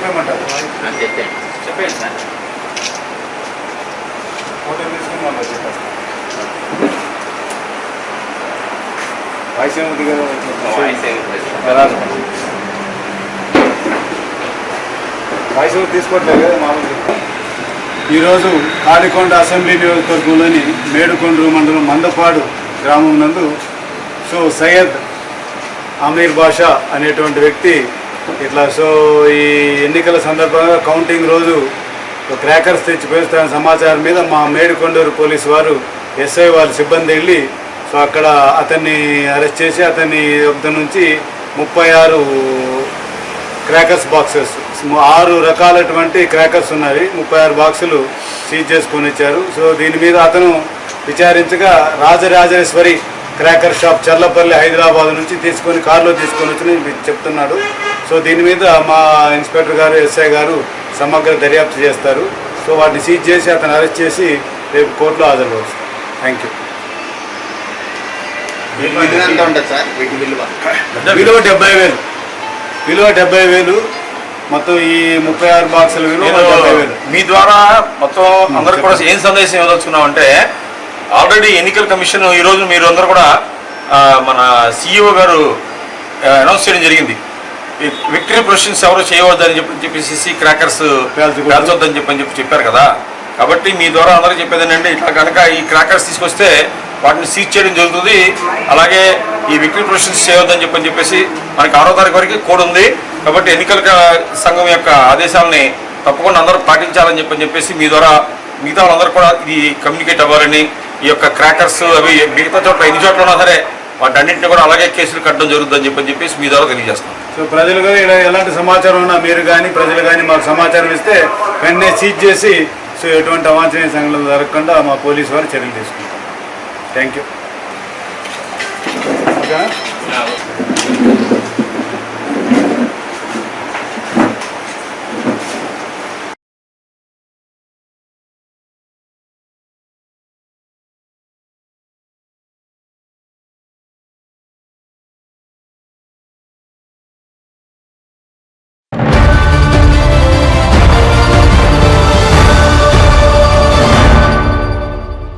చెప్పేమంటారు చెప్పండి sir. Photo తీసుకుని మళ్ళీ చెప్పేస్తాను వాయిస్ ఏముంది కదా వాయిస్ ఏమి తీసుకోవట్లేదు కదా మామూలుగా ఈరోజు తాడికొండ అసెంబ్లీ నియోజకవర్గంలోని మేడుకొండ్రు మండలం మందపాడు గ్రామం నందు సో సయ్యద్ అమీర్ బాషా అనేటువంటి వ్యక్తి ఇట్లా సో ఈ ఎన్నికల సందర్భంగా కౌంటింగ్ రోజు క్రాకర్స్ తెచ్చిపోయిన సమాచారం మీద మా మేడుకొండూరు పోలీసు వారు ఎస్ఐ వాళ్ళ సిబ్బంది వెళ్ళి సో అక్కడ అతన్ని అరెస్ట్ చేసి అతన్ని వద్ద నుంచి ముప్పై ఆరు క్రాకర్స్ బాక్సెస్ ఆరు రకాలటువంటి క్రాకర్స్ ఉన్నాయి ముప్పై ఆరు బాక్సులు సీజ్ చేసుకొని ఇచ్చారు సో దీని మీద అతను విచారించగా రాజరాజేశ్వరి క్రాకర్ షాప్ చల్లపల్లి హైదరాబాద్ నుంచి తీసుకొని కారులో తీసుకొని వచ్చి చెప్తున్నాడు. సో దీని మీద మా ఇన్స్పెక్టర్ గారు ఎస్ఐ గారు సమగ్ర దర్యాప్తు చేస్తారు. సో వాటిని సీజ్ చేసి అతను అరెస్ట్ చేసి రేపు కోర్టులో హాజరుపరుస్తారు థ్యాంక్ యూ విలువ? డెబ్బై వేలు. విలువ డెబ్బై వేలు. మొత్తం ఈ ముప్పై ఆరు బాక్సుల విలువ మీ ద్వారా మొత్తం అందరికి కూడా ఏం సందేశం ఇవ్వదలుచుకున్నాం అంటే ఆల్రెడీ ఎన్నికల కమిషన్ ఈ రోజు మీరు అందరూ కూడా మన సిఇఓ గారు అనౌన్స్ చేయడం జరిగింది. విక్టరీ ప్రొషన్స్ ఎవరు చేయవద్దని చెప్పి చెప్పేసి క్రాకర్స్. పేల్చొద్దని చెప్పని చెప్పి చెప్పారు కదా. కాబట్టి మీ ద్వారా అందరికీ చెప్పేది ఏంటంటే ఇట్లా కనుక ఈ క్రాకర్స్ తీసుకొస్తే వాటిని సీజ్ చేయడం జరుగుతుంది. అలాగే ఈ విక్టరీ ప్రొషన్స్ చేయవద్దని చెప్పని చెప్పేసి మనకి ఆరో తారీఖు వరకు కోడ్ ఉంది. కాబట్టి ఎన్నికల సంఘం యొక్క ఆదేశాలని తప్పకుండా అందరూ పాటించాలని చెప్పని చెప్పేసి మీ ద్వారా మిగతా వాళ్ళందరూ కూడా ఇది కమ్యూనికేట్ అవ్వాలని ఈ యొక్క క్రాకర్స్ అవి మిగతా చోట్ల ఎన్ని చోట్ల ఉన్నా సరే వాటన్నింటిని కూడా అలాగే కేసులు కట్టడం జరుగుతుందని చెప్పని చెప్పేసి మీ ద్వారా తెలియజేస్తాం సో ప్రజలుగా ఎలాంటి సమాచారం ఉన్నా మీరు కానీ ప్రజలు కానీ మాకు సమాచారం ఇస్తే వెంటనే సీజ్ చేసి సో ఎటువంటి అవాంఛనీయ సంఘటనలు జరగకుండా మా పోలీసు వారు చర్యలు తీసుకుంటాం థ్యాంక్ యూ